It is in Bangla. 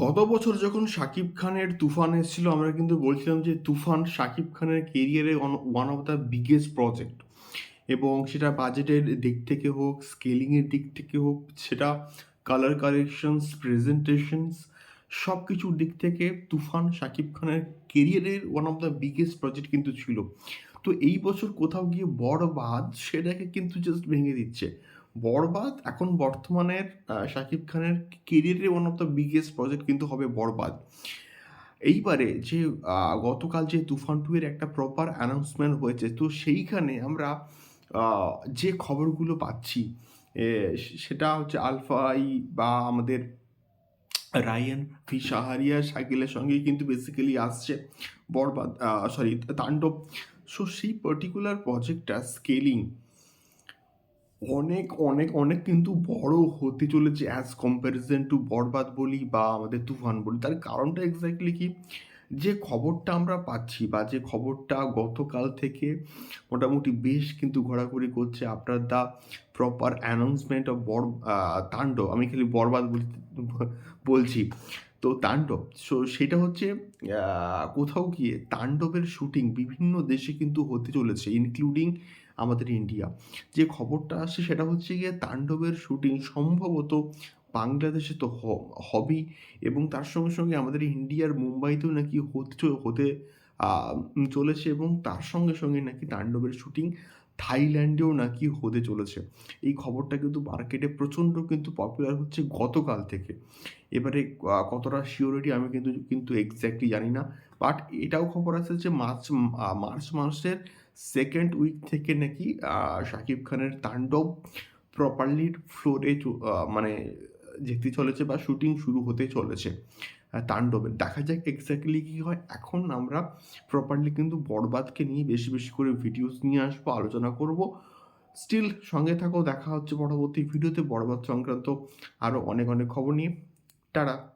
গত বছর যখন শাকিব খানের তুফান এসেছিল, আমরা কিন্তু বলছিলাম যে তুফান শাকিব খানের কেরিয়ারে one of the biggest project এবং সেটা বাজেটের দিক থেকে হোক স্কেলিংয়ের দিক থেকে হোক, সেটা কালার কালেকশনস প্রেজেন্টেশনস সব কিছুর দিক থেকে তুফান, শাকিব খানের কেরিয়ারের one of the biggest project কিন্তু ছিল। তো এই বছর কোথাও গিয়ে বরবাদ, সেটাকে কিন্তু জাস্ট ভেঙে দিচ্ছে। বরবাদ, এখন বর্তমানের শাকিব খানের কেরিয়ারের one of the biggest project কিন্তু হবে বরবাদ। এইবারে যে গতকাল যে তুফান টু এর একটা প্রপার অ্যানাউন্সমেন্ট হয়েছে, তো সেইখানে আমরা যে খবরগুলো পাচ্ছি সেটা হচ্ছে আলফাই বা আমাদের রায়ান ফি সাহারিয়া শাকিলের সঙ্গেই কিন্তু বেসিক্যালি আসছে বরবাদ সরি তাণ্ডব। সো সেই পার্টিকুলার প্রজেক্টটা স্কেলিং অনেক অনেক অনেক কিন্তু বড় হতে চলেছে অ্যাজ কম্প্যারিজন টু বরবাদ বলি বা আমাদের তুফান বলি। তার কারণটা এক্স্যাক্টলি কি? যে খবরটা আমরা পাচ্ছি বা যে খবরটা গতকাল থেকে মোটামুটি বেশ কিন্তু ঘোরাঘুরি করছে আপনার দ্য প্রপার অ্যানাউন্সমেন্ট অফ বর তাণ্ডব আমি খালি বরবাদ বলি, বলছি। তো তাণ্ডব সো সেটা হচ্ছে কোথাও গিয়ে তাণ্ডবের শুটিং বিভিন্ন দেশে কিন্তু হতে চলেছে ইনক্লুডিং আমাদের ইন্ডিয়া যে খবরটা আসছে সেটা হচ্ছে গিয়ে তাণ্ডবের শুটিং সম্ভবত বাংলাদেশে তো হবেই, এবং তার সঙ্গে সঙ্গে আমাদের ইন্ডিয়ার মুম্বাইতেও নাকি হতে হতে চলেছে এবং তার সঙ্গে সঙ্গে নাকি তাণ্ডবের শুটিং থাইল্যান্ডেও নাকি হতে চলেছে। এই খবরটা কিন্তু মার্কেটে প্রচণ্ড কিন্তু পপুলার হচ্ছে গতকাল থেকে। এবারে কতটা শিওরিটি আমি কিন্তু কিন্তু এক্স্যাক্টলি জানি না। বাট এটাও খবর আছে যে মার্চ মার্চ মাসের সেকেন্ড উইক থেকে নাকি শাকিব খানের তাণ্ডব প্রপারলি ফ্লোরে মানে যেতে চলেছে বা শুটিং শুরু হতে চলেছে তাণ্ডবে। দেখা যাক এক্স্যাক্টলি কী হয়। এখন আমরা প্রপারলি কিন্তু বরবাদকে নিয়ে বেশি বেশি করে ভিডিওস নিয়ে আসব, আলোচনা করব। স্টিল সঙ্গে থাকো, দেখা হচ্ছে পরবর্তী ভিডিওতে বরবাদ সংক্রান্ত আরও অনেক অনেক খবর নিয়ে। টাটা!